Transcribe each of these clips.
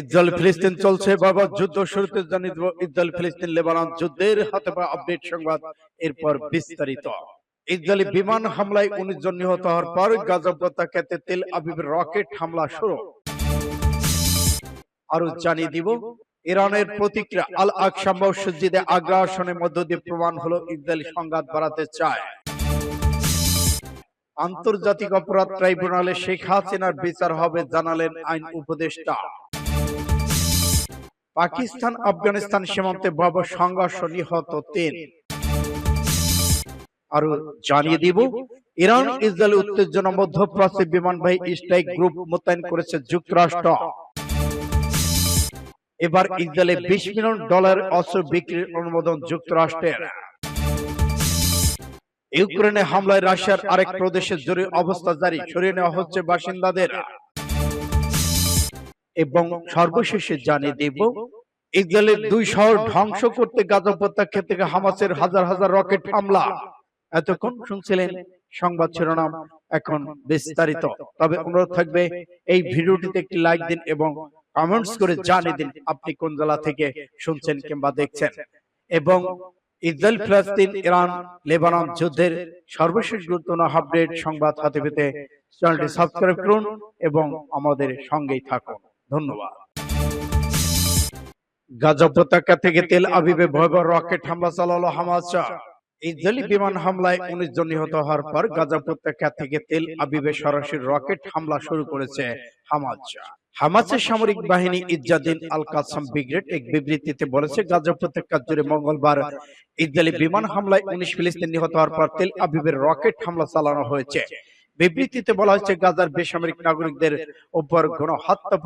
Israel ফিলিস্তিন চলছে বাবা যুদ্ধ শুরুতে জানিয়ে দেব ইসরায়েল ফিলিস্তিন লেবানন যুদ্ধের হাতে পাওয়া আপডেট সংবাদ এরপর বিস্তারিত। ইসরায়েলি বিমান হামলায় উনিশ জন নিহত হওয়ার পর গাজা উপত্যকাতে তেল আবিবের রকেট হামলা শুরু। আরও জানিয়ে দিব ইরানের প্রতিক্রিয়া আল আকসা মসজিদে আগ্রাসনের মধ্য দিয়ে প্রমাণ হলো ইসরায়েলি সংঘাত বাড়াতে চায়। আন্তর্জাতিক অপরাধ ট্রাইব্যুনালে শেখ হাসিনার বিচার হবে জানালেন আইন উপদেষ্টা পাকিস্তান আফগানিস্তান সীমান্তে ভয়াবহ সংঘর্ষ নিহত তিন। আরও জানিয়ে দিব ইরান ইসরায়েল উত্তেজনা মধ্যপ্রাচ্যে বিমানবাহী স্ট্রাইক গ্রুপ মোতায়েন করেছে যুক্তরাষ্ট্র। এবার ইসরায়েলে বিশ মিলিয়ন ডলার অস্ত্র বিক্রির অনুমোদন যুক্তরাষ্ট্রের। ইউক্রেনে হামলায় রাশিয়ার আরেক প্রদেশের জরুরি অবস্থা জারি সরিয়ে নেওয়া হচ্ছে বাসিন্দাদের। এবং সর্বশেষে জানিয়ে দেব ইসরায়েলের দুই শহর ধ্বংস করতে গাজা উপত্যকা থেকে হামাসের হাজার হাজার রকেট হামলা। এতক্ষণ শুনছিলেন সংবাদ শিরোনাম, এখন বিস্তারিত। তবে অনুরোধ থাকবে, এই ভিডিওটিতে একটি লাইক দিন এবং কমেন্টস করে জানিয়ে দিন আপনি কোন জেলা থেকে শুনছেন কিংবা দেখছেন। এবং ইসরায়েল, ফিলিস্তিন, ইরান, লেবানন যুদ্ধের সর্বশেষ গুরুত্বপূর্ণ আপডেট সংবাদ হাতে পেতে চ্যানেলটি সাবস্ক্রাইব করুন এবং আমাদের সঙ্গেই থাকুন। ধন্যবাদ। গাজা উপত্যকা থেকে তেল আবিবে ভয়াবহ রকেট হামলা চালালো হামাস। ইসরায়েলি বিমান হামলায় উনিশ জন নিহত হওয়ার পর গাজা উপত্যকা থেকে তেল আবিবে সরাসরি রকেট হামলা শুরু করেছে হামাজ হামাসের সামরিক বাহিনী ইজ্জাদিন আল কাসাম ব্রিগেড এক বিবৃতিতে বলেছে গাজা উপত্যকা জুড়ে মঙ্গলবার ইসরায়েলি বিমান হামলায় উনিশ ফিলিস্তিন নিহত হওয়ার পর তেল আবিবের রকেট হামলা চালানো হয়েছে। বিবৃতিতে বলা হয়েছে, গাজার বেসামরিক নাগরিকদের উপর কোন হত্যা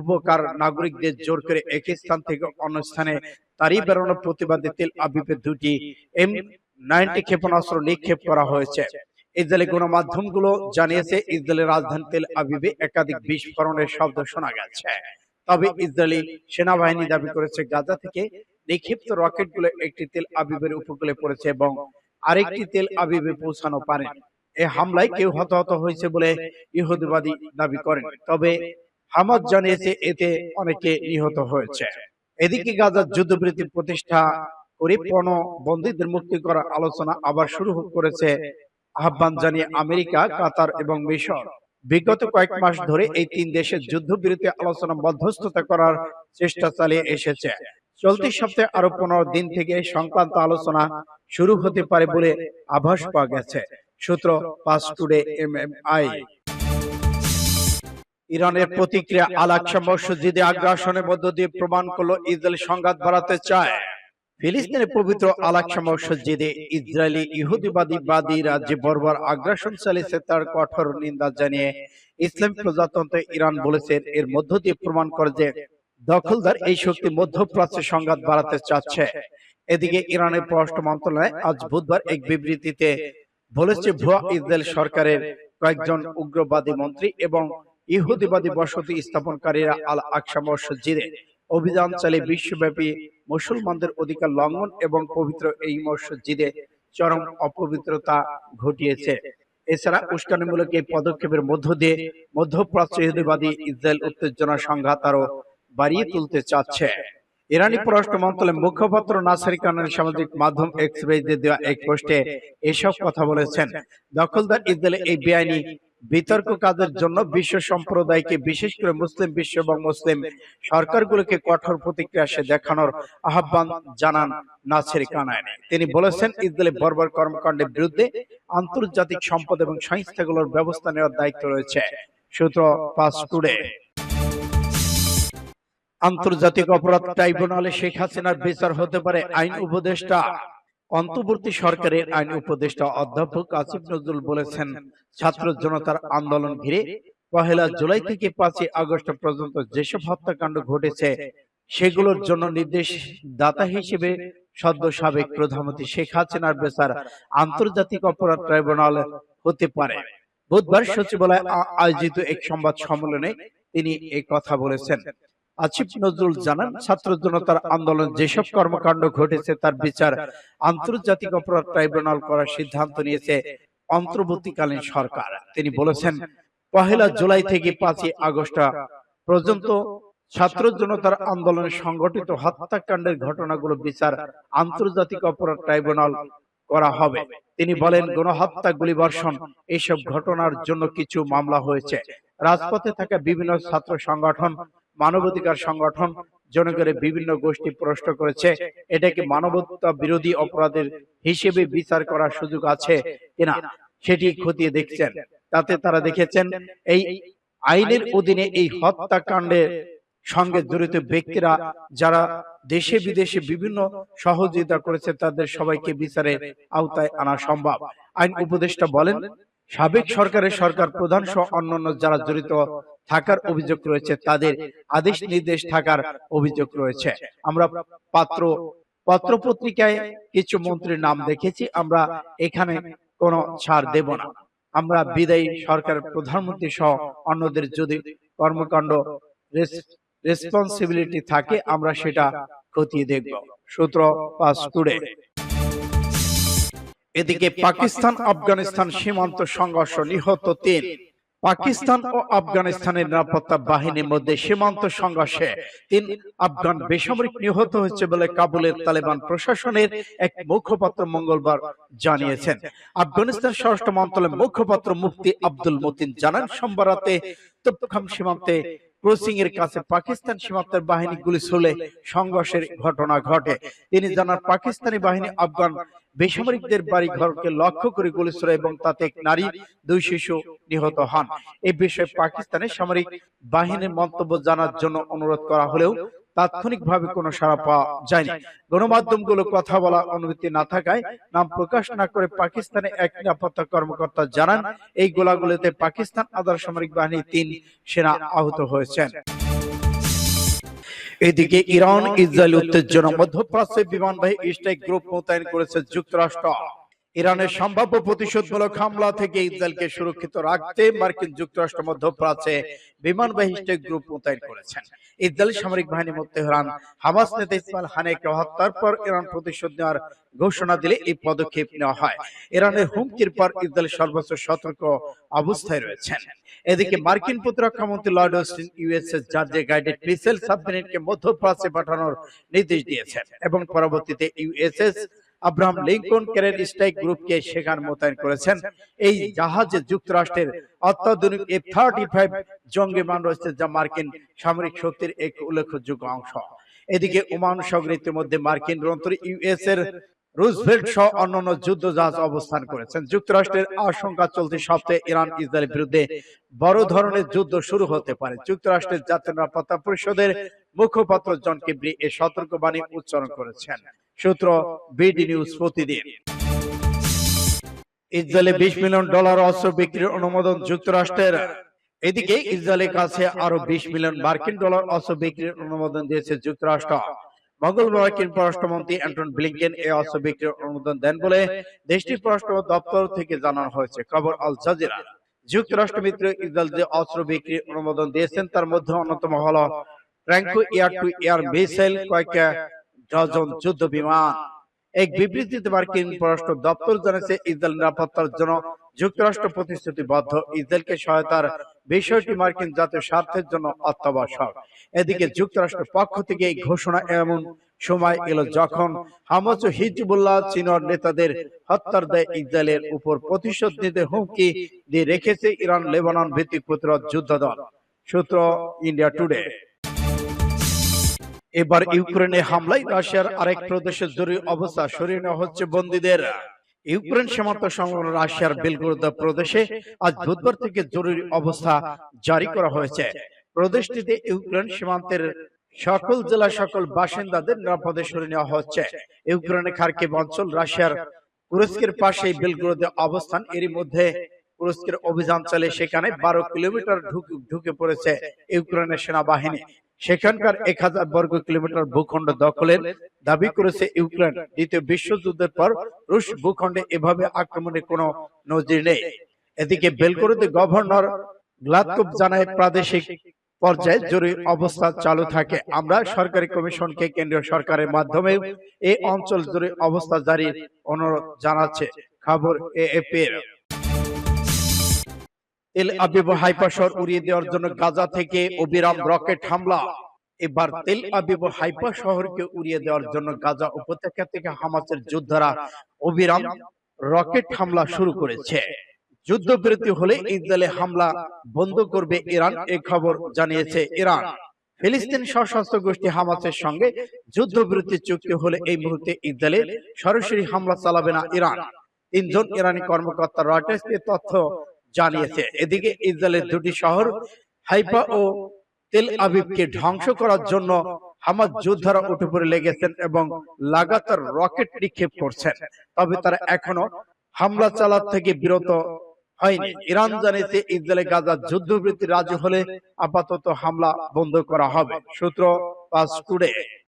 উপকার নাগরিকদের জোর করে এক স্থান থেকে অন্য স্থানে তারই বেরোনোর প্রতিবাদে তেল আবিবে দুটি এম নাইনটি ক্ষেপণাস্ত্র নিক্ষেপ করা হয়েছে। ইসরায়েলি গণমাধ্যমগুলো জানিয়েছে, ইসরায়েলের রাজধানী তেল আবিবে একাধিক বিস্ফোরণের শব্দ শোনা গেছে। তবে ইসরায়েলি সেনাবাহিনী দাবি করেছে, গাজা থেকে নিক্ষিপ্ত রকেটগুলো একটি তেল আবিবের উপকূলে পড়েছে এবং আরেকটি তেল আবিবে পৌঁছানো পারেন। এ হামলায় কেউ হতাহত হয়েছে বলে ইহুদিবাদী দাবি করেন। তবে হামাদ জানিয়েছে এতে অনেকে নিহত হয়েছে। এদিকে গাজার যুদ্ধবৃত্তি প্রতিষ্ঠা করে পণ বন্দীদের মুক্তি করার আলোচনা আবার শুরু করেছে আহ্বান জানিয়ে আমেরিকা, কাতার এবং মিশর। বিগত কয়েক মাস ধরে এই তিন দেশের যুদ্ধবিরতি আলোচনা মধ্যস্থতা করার চেষ্টা চালিয়ে এসেছে। চলতি সপ্তাহে আরও পনেরো দিন থেকে সংক্রান্ত আলোচনা শুরু হতে পারে বলে আভাস পাওয়া গেছে। সূত্র Pars Today M M I ইরানের প্রতিক্রিয়া আল আকসা মসজিদে আগ্রাসনের মধ্য দিয়ে প্রমাণ করল ইসরায়েল সংঘাত বাড়াতে চায়। ফিলিস্তিনের পবিত্র আল আকসা মসজিদে ইসরায়েলি ইহুদিবাদী বাদীরা যে বর্বর আগ্রাসন চালিয়েছে তার কঠোর নিন্দা জানিয়ে ইসলাম প্রজাতন্ত্র ইরান বলেছে এর মধ্য দিয়ে প্রমাণ করে যে দখলদার এই শক্তি মধ্যপ্রাচ্যে সংঘাত বাড়াতে চাচ্ছে। এদিকে ইরানের পররাষ্ট্র মন্ত্রণালয় আজ বুধবার এক বিবৃতিতে বলেছে ভুয়া ইসরায়েল সরকারের কয়েকজন উগ্রবাদী মন্ত্রী এবং ইহুদিবাদী বসতি স্থাপনকারীরা আল আকসা মসজিদে অভিযান চালিয়ে বিশ্বব্যাপী মুসলমানদের অধিকার লঙ্ঘন এবং পবিত্র এই মসজিদে চরম অপবিত্রতা ঘটিয়েছে। এছাড়া উস্কানিমূলক এই পদক্ষেপের মধ্য দিয়ে মধ্যপ্রাচ্য ইহুদিবাদী ইসরায়েল উত্তেজনা সংঘাত আরও বাড়িয়ে তুলতে চাচ্ছে। ইরানি পররাষ্ট্র মন্ত্রণালয়ের মুখপাত্র নাসারি কানের সামাজিক মাধ্যম এক্সপ্রেসে দেওয়া এক পোস্টে এসব কথা বলেছেন। দখলদার ইসরায়েলের এই বেআইনি বিতর্ক কাজের জন্য বিশ্ব সম্প্রদায়কে বিশেষ করে মুসলিম বিশ্ব এবং মুসলিম সরকারগুলোকে কঠোর প্রতিক্রিয়া সে দেখানোর আহ্বান জানান নাসির কানায়নি তিনি বলেছেন ইসরায়েলের বর্বর কর্মকাণ্ডের বিরুদ্ধে আন্তর্জাতিক সম্পদ এবং সংস্থাগুলোর ব্যবস্থা নেওয়ার দায়িত্ব রয়েছে। সূত্র পাস টুডে। আন্তর্জাতিক অপরাধ ট্রাইব্যুনালে শেখ হাসিনার বিচার হতে পারে আইন উপদেষ্টা। অন্তর্বর্তী সরকারের আইন উপদেষ্টা অধ্যাপক আসিফ নজরুল বলেছেন, ছাত্র জনতার আন্দোলন ঘিরে পহেলা জুলাই থেকে পাঁচই আগস্ট পর্যন্ত যেসব হত্যাকাণ্ড ঘটেছে, সেগুলোর জন্য নির্দেশ দাতা হিসেবে সদ্য সাবেক প্রধানমন্ত্রী শেখ হাসিনার বিচার আন্তর্জাতিক অপরাধ ট্রাইব্যুনাল হতে পারে। বুধবার সচিবালয়ে আয়োজিত এক সংবাদ সম্মেলনে তিনি এই কথা বলেছেন। আসিফ নজরুল জানান ছাত্র জনতার আন্দোলন যেসব কর্মকাণ্ড ঘটেছে তার বিচার আন্তর্জাতিক অপরাধ ট্রাইব্যুনাল করার সিদ্ধান্ত নিয়েছে অন্তর্বর্তীকালীন সরকার। তিনি বলেছেন পহেলা জুলাই থেকে পাঁচই আগস্ট পর্যন্ত ছাত্র জনতার আন্দোলনে সংগঠিত হত্যাকাণ্ডের ঘটনাগুলো বিচার আন্তর্জাতিক অপরাধ ট্রাইব্যুনাল করা হবে। তিনি বলেন গণহত্যা গুলিবর্ষণ এইসব ঘটনার জন্য কিছু মামলা হয়েছে। রাজপথে থাকা বিভিন্ন ছাত্র সংগঠন মানবাধিকার সংগঠন জনগণের বিভিন্ন গোষ্ঠী প্রশ্ন করেছে, এটা কি মানবতা বিরোধী অপরাধের হিসেবে বিচার করার সুযোগ আছে কিনা, সেটি খতিয়ে দেখছেন। তাতে তারা দেখেছেন, এই আইনের অধীনে এই হত্যাকাণ্ডের সঙ্গে জড়িত ব্যক্তিরা যারা দেশে বিদেশে বিভিন্ন সহযোগিতা করেছে, তাদের সবাইকে বিচারের আওতায় আনা সম্ভব। আইন উপদেষ্টা বলেন, সাবেক সরকারের সরকার প্রধান সহ অন্যান্য যারা জড়িত থাকার অভিযোগ রয়েছে তাদের আদেশ নির্দেশ থাকার অভিযোগ রয়েছে। আমরা পাত্র পত্র পত্রিকায় কিছু মন্ত্রীর নাম দেখেছি আমরা এখানে কোনো ছাড় দেব না। আমরা বিদায়ী সরকার প্রধানমন্ত্রী সহ অন্যদের যদি কর্মকাণ্ড রেসপন্সিবিলিটি থাকে আমরা সেটা খতিয়ে দেখব। সূত্র পাস টুডে। এদিকে পাকিস্তান আফগানিস্তান সীমান্ত সংঘর্ষ নিহত তিন। পাকিস্তান ও আফগানিস্তানের নিরাপত্তা বাহিনীর মধ্যে সীমান্ত সংঘর্ষে তিন আফগান বেসামরিক নিহত হয়েছে বলে কাবুলের তালেবান প্রশাসনের এক মুখপাত্র মঙ্গলবার জানিয়েছেন। আফগানিস্তান স্বরাষ্ট্র মন্ত্রণালয়ের মুখপাত্র মুফতি আব্দুল মতিন জানান সোমবার রাতে তুপখাম সীমান্তে ক্রসিং এর কাছে পাকিস্তান সীমান্তের বাহিনী গুলি ছুড়লে সংঘর্ষের ঘটনা ঘটে। তিনি জানান পাকিস্তানি বাহিনী আফগান বেসামরিকদের বাড়ি ঘরকে লক্ষ্য করে গুলি এবং তাতে এক নারী, দুই শিশু নিহত হন। এই বিষয়ে পাকিস্তানের সামরিক বাহিনীর মন্তব্য জানার জন্য অনুরোধ করা হলেও তাৎক্ষণিকভাবে কোনো সাড়া পাওয়া যায়নি। গণমাধ্যমগুলো কথা বলা অনুমতি না থাকায় নাম প্রকাশ না করে পাকিস্তানে এক নিরাপত্তা কর্মকর্তা জানান, এই গোলাগুলিতে পাকিস্তান আধার সামরিক বাহিনী তিন সেনা আহত হয়েছেন। এদিকে ইরান ইসরায়েল উত্তেজনা মধ্যপ্রাচ্যে বিমানবাহী স্ট্রাইক গ্রুপ মোতায়েন করেছে যুক্তরাষ্ট্র। ইরানের সম্ভাব্য প্রতিশোধমূলক হামলা থেকে ইসরায়েলকে সুরক্ষিত রাখতে মার্কিন যুক্তরাষ্ট্র মধ্যপ্রাচ্যে বিমানবাহী স্ট্রাইক গ্রুপ মোতায়েন করেছেন। ইসরায়েল সামরিক বাহিনী তেহরান হামাস নেতা ইসমাইল হানেকে হত্যার পর ইরান প্রতিশোধ নেওয়ার ঘোষণা দিলে এই পদক্ষেপ নেওয়া হয়। ইরানের হুমকির পর ইসরায়েল সর্বোচ্চ সতর্ক অবস্থায় রয়েছেন। এদিকে মার্কিন প্রতিরক্ষা মন্ত্রী Lloyd Austin USS Georgia guided missile সাবমেরিনকে মধ্যপ্রাচ্যে পাঠানোর নির্দেশ দিয়েছেন এবং পরবর্তীতে USS Abraham Lincoln carrier strike গ্রুপকে সেখানে মোতায়েন করেছেন। এই জাহাজে যুক্তরাষ্ট্রের অত্যাধুনিক এফ থার্টি ফাইভ জঙ্গি মান রয়েছে যা মার্কিন সামরিক শক্তির এক উল্লেখযোগ্য অংশ। এদিকে ওমান সাগর ইতিমধ্যে মার্কিন রন্তর ইউএস এর রুজভেল্ট সহ অন্যান্য যুদ্ধ জাহাজ অবস্থান করেছেন। যুক্তরাষ্ট্রের আশঙ্কা চলতি সপ্তাহে ইরান ইসরায়েলের বিরুদ্ধে বড় ধরনের যুদ্ধ শুরু হতে পারে। যুক্তরাষ্ট্রের জাতীয় নিরাপত্তা পরিষদের মুখপাত্র জন কিবরি এ সতর্কবাণী উচ্চারণ করেছেন সূত্র বিডি নিউজ প্রতিদিন। ইসরায়েলে বিশ মিলিয়ন ডলার অস্ত্র বিক্রির অনুমোদন যুক্তরাষ্ট্রের। এদিকে ইসরায়েলের কাছে আরও বিশ মিলিয়ন মার্কিন ডলার অস্ত্র বিক্রির অনুমোদন দিয়েছে যুক্তরাষ্ট্র। মঙ্গলবার পররাষ্ট্রমন্ত্রী অ্যান্টন ব্লিংকেন এই অস্ত্র বিক্রির অনুমোদন দেন বলে দেশটির পররাষ্ট্র দপ্তর থেকে জানানো হয়েছে। খবর আল জাজিরা। যুক্তরাষ্ট্র মিত্র ইসরায়েল যে অস্ত্র বিক্রির অনুমোদন দিয়েছেন তার মধ্যে অন্যতম হলো ট্র্যাঙ্কো এয়ার টু এয়ার মিসাইল কয়েক ডজন যুদ্ধ বিমান। এক বিবৃতিতে মার্কিন পররাষ্ট্র দপ্তর জানিয়েছে ইসরায়েল নিরাপত্তার জন্য যুক্তরাষ্ট্র প্রতিশ্রুতিবদ্ধ। ইসরায়েলকে সহায়তার বিষয়টি মার্কিন জাতীয় স্বার্থের জন্য অত্যাবশ্যক। এদিকে যুক্তরাষ্ট্রের পক্ষ থেকে এই ঘোষণা এমন সময় এলো যখন হামাস ও হিজবুল্লাহ চীনের নেতাদের হত্যার দায় ইসরায়েলের উপর প্রতিশোধ নিতে হুমকি দিয়ে রেখেছে ইরান লেবানন ভিত্তিক প্রতিরোধ যুদ্ধ দল সূত্র ইন্ডিয়া টুডে। এবার ইউক্রেনে হামলায় রাশিয়ার আরেক প্রদেশে জরুরি অবস্থা সরিয়ে নেওয়া হচ্ছে বন্দীদের। ইউক্রেন সীমান্ত সংলগ্ন রাশিয়ার বেলগোরদ প্রদেশে আজ বুধবার থেকে জরুরি অবস্থা জারি করা হয়েছে। প্রদেশটিতে ইউক্রেন সীমান্তের সকল জেলা সকল বাসিন্দাদের নিরাপদে সরিয়ে নেওয়া হচ্ছে। ইউক্রেনের খার্কিভ অঞ্চল রাশিয়ার তুরস্কের পাশেই বেলগ্রোদে অবস্থান। এরই মধ্যে তুরস্কের অভিযান চলে সেখানে বারো কিলোমিটার ঢুকে পড়েছে ইউক্রেনের সেনাবাহিনী সেখানকার এক হাজার বর্গ কিলোমিটার ভূখণ্ড দখলের দাবি করেছে ইউক্রেন। দ্বিতীয় বিশ্বযুদ্ধের পর রুশ ভূখণ্ডে এভাবে আক্রমণের কোনো নজির নেই। এদিকে বেলগরুদে গভর্নর গ্লাতকোভ জানায়, প্রাদেশিক পর্যায়ে জরুরি অবস্থা চালু থাকে। আমরা সরকারি কমিশনকে কেন্দ্রীয় সরকারের মাধ্যমে এই অঞ্চল জরুরি অবস্থা জারির অনুরোধ জানাচ্ছে। খবর এএপি তেল আবিব উড়িয়ে দেওয়ার জন্য গাজা থেকে অবিরাম রকেট হামলা। এবার তেল আবিব ও হাইফা শহরকে উড়িয়ে দেওয়ার জন্য গাজা উপত্যকা থেকে হামাসের যোদ্ধারা অবিরাম রকেট হামলা শুরু করেছে। যুদ্ধবিরতি হলে ইসরায়েলে হামলা বন্ধ করবে ইরান এই খবর জানিয়েছে ইরান। ফিলিস্তিন সশস্ত্র গোষ্ঠী হামাসের সঙ্গে যুদ্ধবিরতি চুক্তি হলে এই মুহূর্তে ইসরায়েলে সরাসরি হামলা চালাবে না ইরান। তিনজন ইরানি কর্মকর্তা রয়টার্সকে তথ্য জানিয়েছে। এদিকে ইসরায়েলের দুটি শহর হাইফা ও তেল আবিবকে ধ্বংস করার জন্য হামাজ যোদ্ধারা উঠে পড়ে লেগেছেন এবং লাগাতার রকেট নিক্ষেপ করছেন। তবে তারা এখনও হামলা চালার থেকে বিরত হয়নি। ইরান জানিয়েছে ইসরায়েলে গাজা যুদ্ধবৃত্তি রাজি হলে আপাতত হামলা বন্ধ করা হবে। সূত্র পাঁচ টুডে।